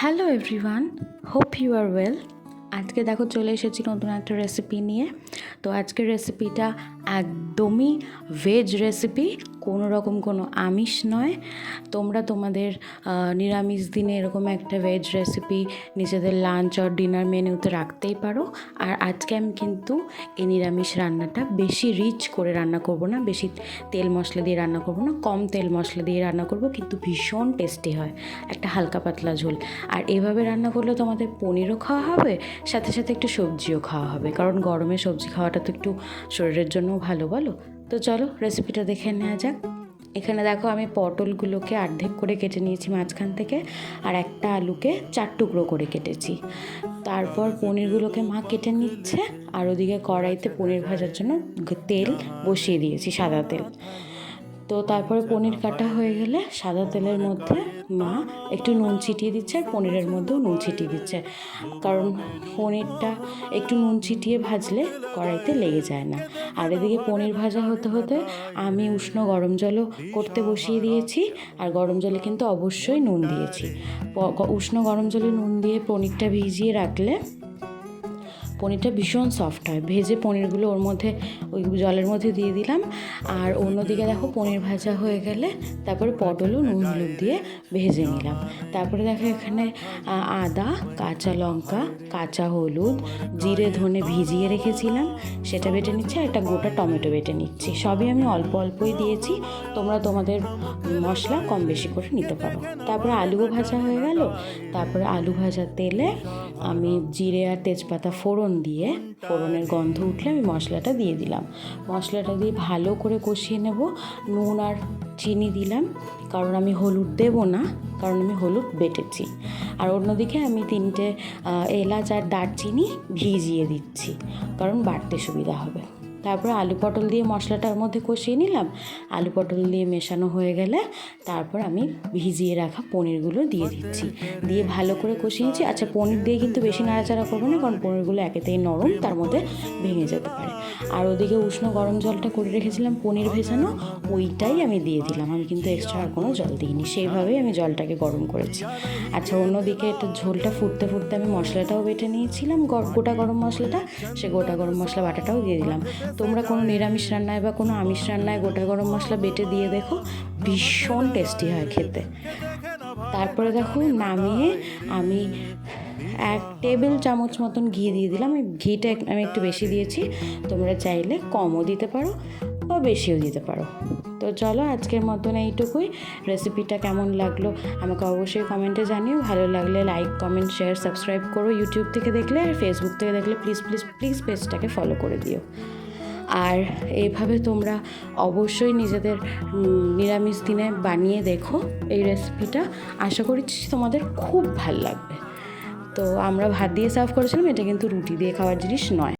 Hello everyone hope you are well. আজকে দেখো চলে এসেছি নতুন একটা রেসিপি নিয়ে। তো আজকের রেসিপিটা একদমই ভেজ রেসিপি কোনো রকম কোনো আমিষ নয়। তোমরা তোমাদের নিরামিষ দিনে এরকম একটা ভেজ রেসিপি নিজেদের লাঞ্চ আর ডিনার মেনুতে রাখতেই পারো। আর আজকে আমি কিন্তু এই নিরামিষ রান্নাটা বেশি রিচ করে রান্না করব না, বেশি তেল মশলা দিয়ে রান্না করব না, কম তেল মশলা দিয়ে রান্না করব, কিন্তু ভীষণ টেস্টি হয়, একটা হালকা পাতলা ঝোল। আর এভাবে রান্না করলে তোমাদের পনিরও খাওয়া হবে, সাথে সাথে একটু সবজিও খাওয়া হবে, কারণ গরমে সবজি খাওয়াটা তো একটু শরীরের জন্যও ভালো, বলো? তো চলো রেসিপিটা দেখে নেওয়া যাক। এখানে দেখো আমি পটলগুলোকে অর্ধেক করে কেটে নিয়েছি মাঝখান থেকে, আর একটা আলুকে চার টুকরো করে কেটেছি। তারপর পনিরগুলোকে মা কেটে নিচ্ছে, আর ওদিকে কড়াইতে পনির ভাজার জন্য তেল বসিয়ে দিয়েছি, সাদা তেল। তো তারপরে পনির কাটা হয়ে গেলে সাদা তেলের মধ্যে মা একটু নুন ছিটিয়ে দিচ্ছে আর পনিরের মধ্যেও নুন ছিটিয়ে দিচ্ছে। কারণ পনিরটা একটু নুন ছিটিয়ে ভাজলে কড়াইতে লেগে যায় না। আর এদিকে পনির ভাজা হতে হতে আমি উষ্ণ গরম জলও করতে বসিয়ে দিয়েছি আর গরম জলে কিন্তু অবশ্যই নুন দিয়েছি। উষ্ণ গরম জলে নুন দিয়ে পনিরটা ভিজিয়ে রাখলে পনিরটা ভীষণ সফট হয়। ভেজে পনিরগুলো ওর মধ্যে, ওই জলের মধ্যে দিয়ে দিলাম। আর অন্যদিকে দেখো পনির ভাজা হয়ে গেলে তারপরে পটলও নুন হলুদ দিয়ে ভেজে নিলাম। তারপরে দেখো এখানে আদা, কাঁচা লঙ্কা, কাঁচা হলুদ, জিরে, ধনে ভিজিয়ে রেখেছিলাম। সেটা বেটে নিচ্ছি আর একটা গোটা টমেটো বেটে নিচ্ছি। সবই আমি অল্প অল্পই দিয়েছি। তোমরা তোমাদের মশলা কম বেশি করে নিতে পারো। তারপরে আলুও ভাজা হয়ে গেল। তারপরে আলু ভাজা তেলে আমি জিরে আর তেজপাতা ফোড়ন দিয়ে ফোড়নের গন্ধ উঠলে আমি মশলাটা দিয়ে দিলাম। মশলাটা দিয়ে ভালো করে কষিয়ে নেব। নুন আর চিনি দিলাম, কারণ আমি হলুদ দেব না, কারণ আমি হলুদ বেটেছি। আর অন্যদিকে আমি তিনটে এলাচ আর দারচিনি ভিজিয়ে দিচ্ছি, কারণ বাড়তে সুবিধা হবে। তারপরে আলু পটল দিয়ে মশলাটার মধ্যে কষিয়ে নিলাম। আলু পটল দিয়ে মেশানো হয়ে গেলে তারপর আমি ভিজিয়ে রাখা পনিরগুলো দিয়ে দিচ্ছি। দিয়ে ভালো করে কষিয়েছি আচ্ছা পনির দিয়ে কিন্তু বেশি নাড়াচাড়া করব না, কারণ পনিরগুলো একেতেই নরম, তার মধ্যে ভেঙে যেতে পারে। আর ওদিকে উষ্ণ গরম জলটা করে রেখেছিলাম পনির ভেজানো, ওইটাই আমি দিয়ে দিলাম। আমি কিন্তু এক্সট্রা আর কোনো জল দিইনি, সেইভাবেই আমি জলটাকে গরম করেছি। আচ্ছা অন্যদিকে এটা ঝোলটা ফুটতে ফুটতে আমি মশলাটাও বেটে নিয়েছিলাম। গোটা গরম মশলাটা, সে গোটা গরম মশলা বাটাটাও দিয়ে দিলাম। তোমরা কোনো নিরামিষ রান্নায় বা কোনো আমিষ রান্নায় গোটা গরম মশলা বেটে দিয়ে দেখো, ভীষণ টেস্টি হয় খেতে। তারপরে দেখো নামিয়ে আমি এক টেবিল চামচ মতন ঘি দিয়ে দিলাম। ঘিটা আমি একটু বেশি দিয়েছি। তোমরা চাইলে কমও দিতে পারো বা বেশিও দিতে পারো। তো চলো আজকের মতন এইটুকুই। রেসিপিটা কেমন লাগল আমাকে অবশ্যই কমেন্টে জানিও। ভালো লাগলে লাইক, কমেন্ট, শেয়ার, সাবস্ক্রাইব করো ইউটিউব থেকে দেখলে আর ফেসবুক থেকে দেখলে। প্লিজ প্লিজ প্লিজ পেজটাকে ফলো করে দিও। আর এইভাবে তোমরা অবশ্যই নিজেদের নিরামিষ দিনে বানিয়ে দেখো এই রেসিপিটা আশা করছি তোমাদের খুব ভালো লাগবে। তো আমরা ভাত দিয়ে সার্ভ করেছিলাম, এটা কিন্তু রুটি দিয়ে খাওয়ার জিনিস নয়।